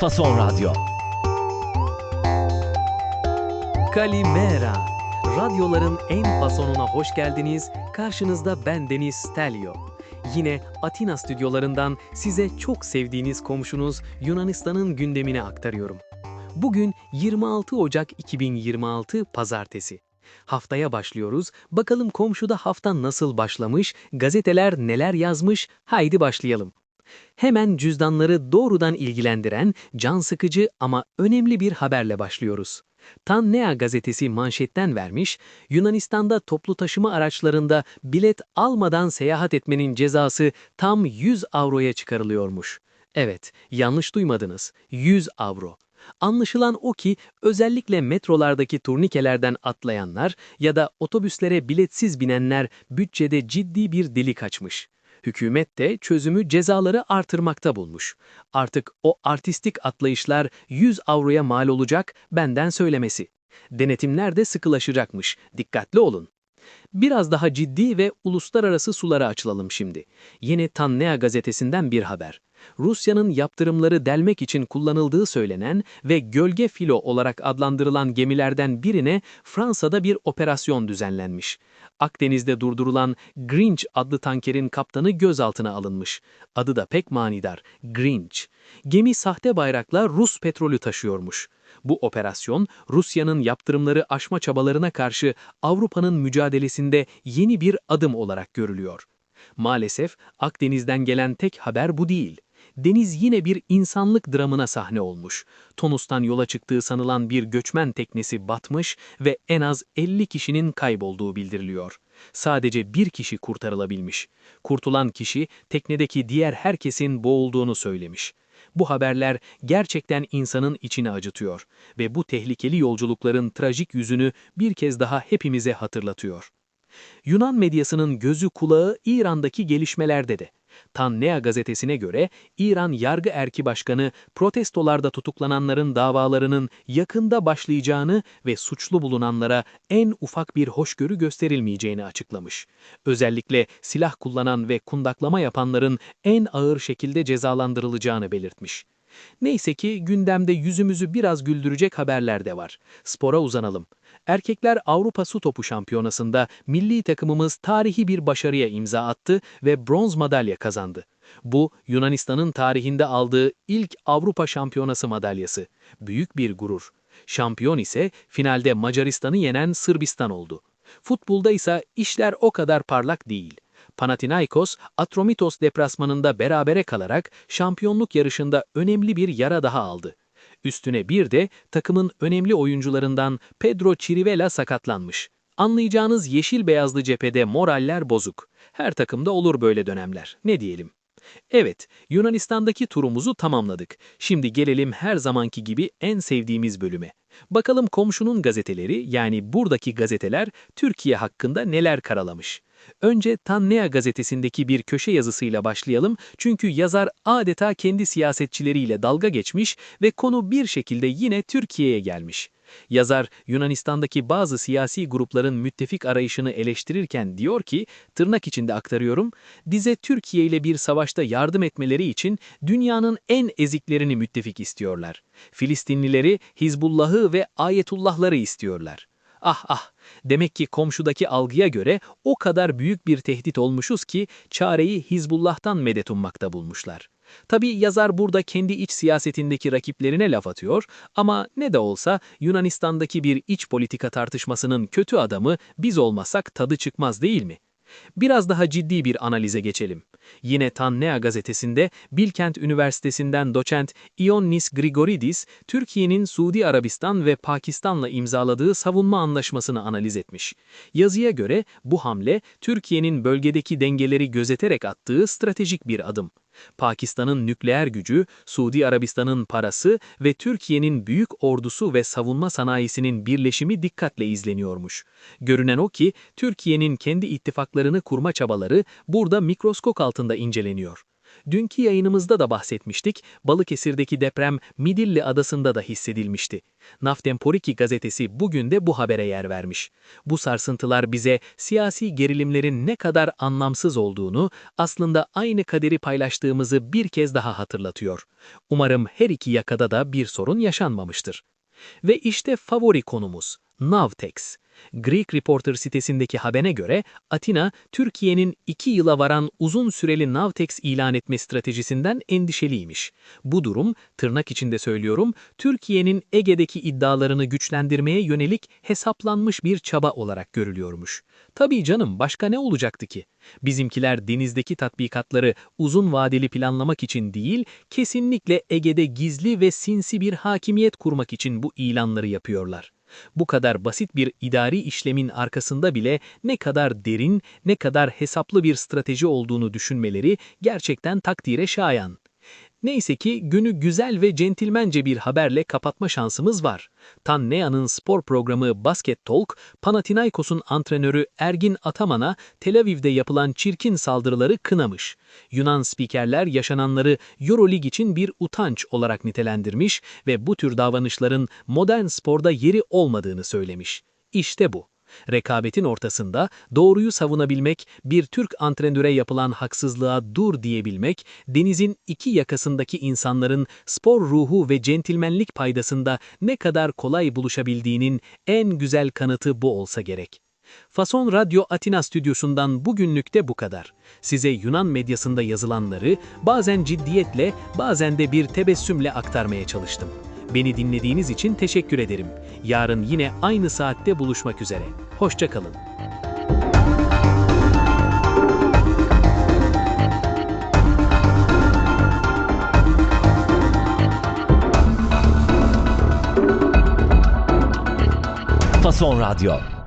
Fason Radyo. Kalimera. Radyoların en fasonuna hoş geldiniz. Karşınızda ben Deniz Stelio. Yine Atina stüdyolarından size çok sevdiğiniz komşunuz Yunanistan'ın gündemine aktarıyorum. Bugün 26 Ocak 2026 Pazartesi. Haftaya başlıyoruz. Bakalım komşuda hafta nasıl başlamış, gazeteler neler yazmış, haydi başlayalım. Hemen cüzdanları doğrudan ilgilendiren, can sıkıcı ama önemli bir haberle başlıyoruz. Tannea gazetesi manşetten vermiş, Yunanistan'da toplu taşıma araçlarında bilet almadan seyahat etmenin cezası tam 100 avroya çıkarılıyormuş. Evet, yanlış duymadınız. 100 avro. Anlaşılan o ki özellikle metrolardaki turnikelerden atlayanlar ya da otobüslere biletsiz binenler bütçede ciddi bir delik açmış. Hükümet de çözümü cezaları artırmakta bulmuş. Artık o artistik atlayışlar 100 avroya mal olacak benden söylemesi. Denetimler de sıkılaşacakmış. Dikkatli olun. Biraz daha ciddi ve uluslararası sulara açılalım şimdi. Yeni Tannea gazetesinden bir haber. Rusya'nın yaptırımları delmek için kullanıldığı söylenen ve gölge filo olarak adlandırılan gemilerden birine Fransa'da bir operasyon düzenlenmiş. Akdeniz'de durdurulan Grinch adlı tankerin kaptanı gözaltına alınmış. Adı da pek manidar, Grinch. Gemi sahte bayrakla Rus petrolü taşıyormuş. Bu operasyon Rusya'nın yaptırımları aşma çabalarına karşı Avrupa'nın mücadelesinde yeni bir adım olarak görülüyor. Maalesef Akdeniz'den gelen tek haber bu değil. Deniz yine bir insanlık dramına sahne olmuş. Tunus'tan yola çıktığı sanılan bir göçmen teknesi batmış ve en az 50 kişinin kaybolduğu bildiriliyor. Sadece bir kişi kurtarılabilmiş. Kurtulan kişi teknedeki diğer herkesin boğulduğunu söylemiş. Bu haberler gerçekten insanın içini acıtıyor ve bu tehlikeli yolculukların trajik yüzünü bir kez daha hepimize hatırlatıyor. Yunan medyasının gözü kulağı İran'daki gelişmelerde de. Tannea gazetesine göre İran yargı erki başkanı protestolarda tutuklananların davalarının yakında başlayacağını ve suçlu bulunanlara en ufak bir hoşgörü gösterilmeyeceğini açıklamış. Özellikle silah kullanan ve kundaklama yapanların en ağır şekilde cezalandırılacağını belirtmiş. Neyse ki gündemde yüzümüzü biraz güldürecek haberler de var. Spora uzanalım. Erkekler Avrupa Su Topu Şampiyonası'nda milli takımımız tarihi bir başarıya imza attı ve bronz madalya kazandı. Bu Yunanistan'ın tarihinde aldığı ilk Avrupa Şampiyonası madalyası. Büyük bir gurur. Şampiyon ise finalde Macaristan'ı yenen Sırbistan oldu. Futbolda ise işler o kadar parlak değil. Panathinaikos, Atromitos deplasmanında berabere kalarak şampiyonluk yarışında önemli bir yara daha aldı. Üstüne bir de takımın önemli oyuncularından Pedro Chirivella sakatlanmış. Anlayacağınız yeşil beyazlı cephede moraller bozuk. Her takımda olur böyle dönemler. Ne diyelim? Evet, Yunanistan'daki turumuzu tamamladık. Şimdi gelelim her zamanki gibi en sevdiğimiz bölüme. Bakalım komşunun gazeteleri yani buradaki gazeteler Türkiye hakkında neler karalamış. Önce Tannea gazetesindeki bir köşe yazısıyla başlayalım çünkü yazar adeta kendi siyasetçileriyle dalga geçmiş ve konu bir şekilde yine Türkiye'ye gelmiş. Yazar Yunanistan'daki bazı siyasi grupların müttefik arayışını eleştirirken diyor ki, tırnak içinde aktarıyorum, bize Türkiye ile bir savaşta yardım etmeleri için dünyanın en eziklerini müttefik istiyorlar. Filistinlileri, Hizbullah'ı ve Ayetullah'ları istiyorlar. Ah ah, demek ki komşudaki algıya göre o kadar büyük bir tehdit olmuşuz ki çareyi Hizbullah'tan medet ummakta bulmuşlar. Tabi yazar burada kendi iç siyasetindeki rakiplerine laf atıyor ama ne de olsa Yunanistan'daki bir iç politika tartışmasının kötü adamı biz olmasak tadı çıkmaz değil mi? Biraz daha ciddi bir analize geçelim. Yine Tannea gazetesinde Bilkent Üniversitesi'nden doçent Ioannis Grigoridis, Türkiye'nin Suudi Arabistan ve Pakistan'la imzaladığı savunma anlaşmasını analiz etmiş. Yazıya göre bu hamle Türkiye'nin bölgedeki dengeleri gözeterek attığı stratejik bir adım. Pakistan'ın nükleer gücü, Suudi Arabistan'ın parası ve Türkiye'nin büyük ordusu ve savunma sanayisinin birleşimi dikkatle izleniyormuş. Görünen o ki Türkiye'nin kendi ittifaklarını kurma çabaları burada mikroskop altında inceleniyor. Dünkü yayınımızda da bahsetmiştik, Balıkesir'deki deprem Midilli Adası'nda da hissedilmişti. Naftemporiki gazetesi bugün de bu habere yer vermiş. Bu sarsıntılar bize siyasi gerilimlerin ne kadar anlamsız olduğunu, aslında aynı kaderi paylaştığımızı bir kez daha hatırlatıyor. Umarım her iki yakada da bir sorun yaşanmamıştır. Ve işte favori konumuz, Navtex. Greek Reporter sitesindeki habere göre Atina, Türkiye'nin iki yıla varan uzun süreli Navtex ilan etme stratejisinden endişeliymiş. Bu durum, tırnak içinde söylüyorum, Türkiye'nin Ege'deki iddialarını güçlendirmeye yönelik hesaplanmış bir çaba olarak görülüyormuş. Tabii canım başka ne olacaktı ki? Bizimkiler denizdeki tatbikatları uzun vadeli planlamak için değil, kesinlikle Ege'de gizli ve sinsi bir hakimiyet kurmak için bu ilanları yapıyorlar. Bu kadar basit bir idari işlemin arkasında bile ne kadar derin, ne kadar hesaplı bir strateji olduğunu düşünmeleri gerçekten takdire şayan. Neyse ki günü güzel ve centilmence bir haberle kapatma şansımız var. Tannea'nın spor programı Basket Talk, Panathinaikos'un antrenörü Ergin Ataman'a Tel Aviv'de yapılan çirkin saldırıları kınamış. Yunan spikerler yaşananları Eurolig için bir utanç olarak nitelendirmiş ve bu tür davranışların modern sporda yeri olmadığını söylemiş. İşte bu. Rekabetin ortasında doğruyu savunabilmek, bir Türk antrenöre yapılan haksızlığa dur diyebilmek, denizin iki yakasındaki insanların spor ruhu ve centilmenlik paydasında ne kadar kolay buluşabildiğinin en güzel kanıtı bu olsa gerek. Fason Radyo Atina stüdyosundan bugünlük de bu kadar. Size Yunan medyasında yazılanları bazen ciddiyetle, bazen de bir tebessümle aktarmaya çalıştım. Beni dinlediğiniz için teşekkür ederim. Yarın yine aynı saatte buluşmak üzere. Hoşçakalın. Fason Radyo